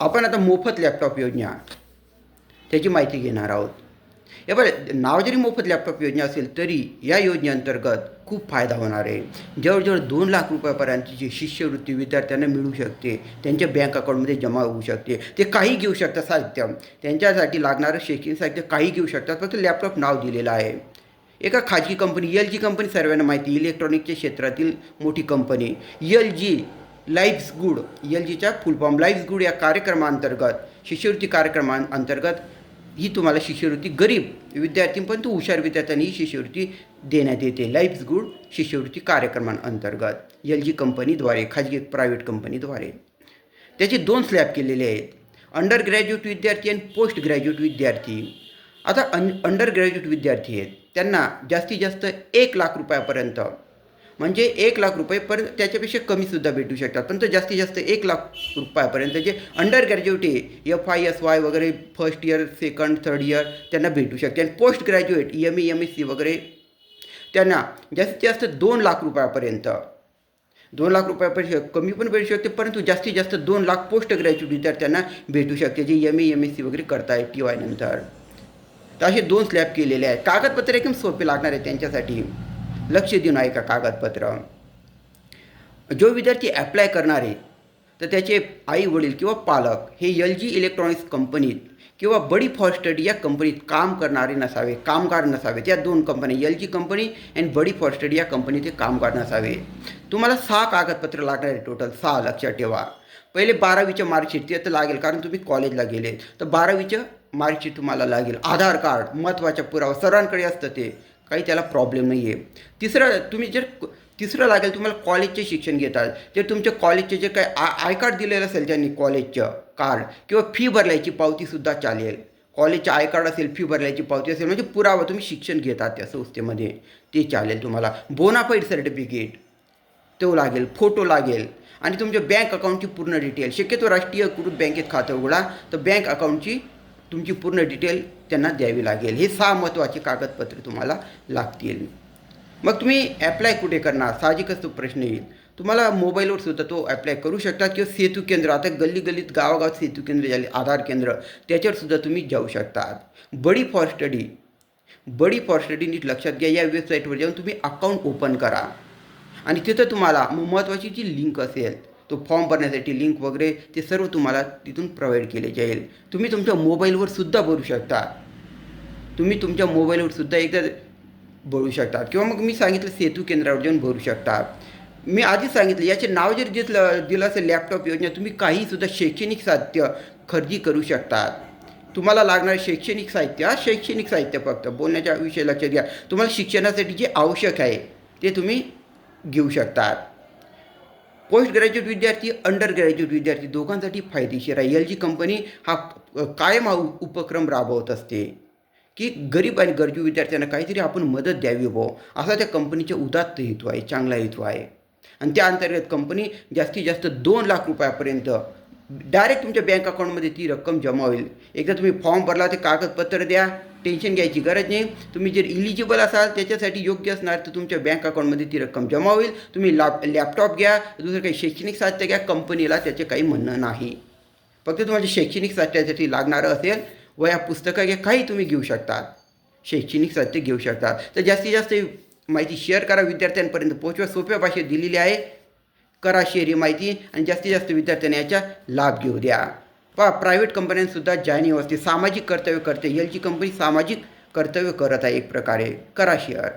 आपण आता मोफत लॅपटॉप योजना. त्याची माहिती घेणार आहोत. हे बरं नाव जरी मोफत लॅपटॉप योजना असेल तरी या योजनेअंतर्गत खूप फायदा होणार आहे. जवळजवळ दोन लाख रुपयापर्यंतची शिष्यवृत्ती विद्यार्थ्यांना मिळू शकते त्यांच्या बँक अकाउंटमध्ये जमा होऊ शकते ते काही घेऊ शकतात साहित्य. त्यांच्यासाठी लागणारं शैक्षणिक साहित्य काही घेऊ शकतात फक्त लॅपटॉप नाव दिलेलं आहे. एका खाजगी कंपनी एल जी कंपनी सर्वांना माहिती इलेक्ट्रॉनिकच्या क्षेत्रातील मोठी company L G Life's Good L जीच्या फुलफॉर्म लाईफ्स गुड या कार्यक्रमाअंतर्गत शिष्यवृत्ती कार्यक्रमाअंतर्गत ही तुम्हाला शिष्यवृत्ती गरीब विद्यार्थी पण तू हुशार विद्यार्थ्यांनी ही शिष्यवृत्ती देण्यात येते. लाईफ्स गुड शिष्यवृत्ती कार्यक्रमांअंतर्गत एल जी कंपनीद्वारे खाजगी प्रायव्हेट कंपनीद्वारे. त्याचे दोन स्लॅब केलेले आहेत. अंडर ग्रॅज्युएट विद्यार्थी आणि पोस्ट ग्रॅज्युएट विद्यार्थी. आता अन अंडर ग्रॅज्युएट विद्यार्थी आहेत. त्यांना जास्तीत जास्त एक लाख रुपयापर्यंत म्हणजे एक लाख रुपये पर त्याच्यापेक्षा कमीसुद्धा भेटू शकतात. पण तो जास्तीत जास्त एक लाख रुपयापर्यंत जे अंडर ग्रॅज्युएट आहे एफ आय एस वाय वगैरे first year second third year त्यांना भेटू शकते. आणि postgraduate M E M S C वगैरे त्यांना जास्तीत जास्त दोन लाख रुपयापर्यंत दोन लाख रुपयापेक्षा कमी पण भेटू शकते परंतु जास्तीत जास्त दोन लाख पोस्ट ग्रॅज्युएट विद्यार्थ्यांना भेटू शकते जे M A M S C वगैरे करतायत टी वाय नंतर. तर असे दोन स्लॅब केलेले आहेत. कागदपत्र एकदम सोपे लागणार आहे त्यांच्यासाठी. लक्ष देऊन ऐका कागदपत्र? जो विद्यार्थी ॲप्लाय करणार आहे तर त्याचे आई वडील किंवा पालक हे एल जी इलेक्ट्रॉनिक्स कंपनीत किंवा बडी फॉर स्टडी या कंपनीत काम करणारे नसावे कामगार नसावेत. या दोन कंपन्या L G company and buddy for study या कंपनीत कामगार नसावे. तुम्हाला सहा कागदपत्र लागणार आहे टोटल सहा लक्षात ठेवा. पहिले बारावीच्या मार्कशीट ते तर लागेल कारण तुम्ही कॉलेजला गेले तर बारावीचं मार्कशीट तुम्हाला लागेल. आधार कार्ड महत्त्वाचा पुरावा सर्वांकडे असतं ते. काही त्याला प्रॉब्लेम नाही आहे तिसरं तुम्ही जर तिसरं लागेल तुम्हाला कॉलेजचे शिक्षण घेतात. जर तुमच्या कॉलेजचे जे काही आय आय कार्ड दिलेलं असेल त्यांनी कॉलेजचं कार्ड किंवा फी भरल्याची पावतीसुद्धा चालेल. कॉलेजचे आय कार्ड असेल फी भरल्याची पावती असेल म्हणजे पुरावा तुम्ही शिक्षण घेतात त्या संस्थेमध्ये. ते चालेल तुम्हाला. बोनाफाईड सर्टिफिकेट तो लागेल फोटो लागेल. आणि तुमच्या बँक अकाउंटची पूर्ण डिटेल शक्यतो राष्ट्रीयकृत बँकेत खातं उघडा. तर बँक अकाउंटची तुमची पूर्ण डिटेल त्यांना द्यावी लागेल. हे सहा महत्त्वाचे कागदपत्रे तुम्हाला लागतील. मग तुम्ही ॲप्लाय कुठे करणार? साहजिकच तो प्रश्न येईल. तुम्हाला मोबाईलवर सुद्धा तो ॲप्लाय करू शकता किंवा सेतू केंद्र. आता गल्ली गल्लीत गावागावात सेतू केंद्र झाले आधार केंद्र त्याच्यावर सुद्धा तुम्ही जाऊ शकतात buddy for study. Buddy for study नीट लक्षात घ्या. या वेबसाईटवर जाऊन तुम्ही अकाउंट ओपन करा. आणि तिथं तुम्हाला महत्त्वाची जी लिंक असेल तो फॉर्म भरण्यासाठी लिंक वगैरे ते सर्व तुम्हाला तिथून प्रोव्हाइड केले जाईल. तुम्ही तुमच्या मोबाईलवर सुद्धा भरू शकता. तुम्ही तुमच्या मोबाईलवर सुद्धा एकदा भरू शकता. किंवा मग मी सांगितलं सेतू केंद्रावर जाऊन भरू शकता. मी आधीच सांगितलं याचे नाव जर दिसलं दिलं असेल लॅपटॉप योजना तुम्ही काहीसुद्धा शैक्षणिक साहित्य खरेदी करू शकतात तुम्हाला लागणारे शैक्षणिक साहित्य हा शैक्षणिक साहित्य फक्त. बोलण्याच्या विषय लक्षात घ्या तुम्हाला शिक्षणासाठी जे आवश्यक आहे ते तुम्ही घेऊ शकतात पोस्ट ग्रॅज्युएट विद्यार्थी अंडर ग्रॅज्युएट विद्यार्थी दोघांसाठी फायदेशीर आहे. एल जी कंपनी हा कायम हा उपक्रम राबवत असते. की गरीब आणि गरजू विद्यार्थ्यांना काहीतरी आपण मदत द्यावी बो असा त्या कंपनीचा उदात्त हेतू आहे चांगला हेतू आहे. आणि त्या अंतर्गत कंपनी जास्तीत जास्त दोन लाख रुपयापर्यंत डायरेक्ट तुमच्या बँक अकाउंटमध्ये ती रक्कम जमा होईल. एकदा तुम्ही फॉर्म भरला ते कागदपत्र द्या टेन्शन घ्यायची गरज नाही. तुम्ही जर इलिजिबल असाल त्याच्यासाठी योग्य असणार तर तुमच्या बँक अकाउंटमध्ये ती रक्कम जमा होईल. तुम्ही लॅप लॅपटॉप घ्या दुसरं काही शैक्षणिक साहित्य घ्या कंपनीला त्याचे काही म्हणणं नाही. फक्त तुम्हाला शैक्षणिक साहित्यासाठी लागणारं असेल वया पुस्तकं घ्या काही तुम्ही घेऊ शकता. शैक्षणिक साहित्य घेऊ शकता. तर जास्तीत जास्त माहिती शेअर करा विद्यार्थ्यांपर्यंत पोहोचवा. सोप्या भाषेत दिलेली आहे. करा शेअर ही माहिती आणि जास्तीत जास्त विद्यार्थ्यांनी याचा लाभ घेऊ द्या. पहा प्रायव्हेट कंपन्यांसुद्धा जाणीव असते सामाजिक कर्तव्य करते. एल जी कंपनी सामाजिक कर्तव्य करत आहे एक प्रकारे. करा शेअर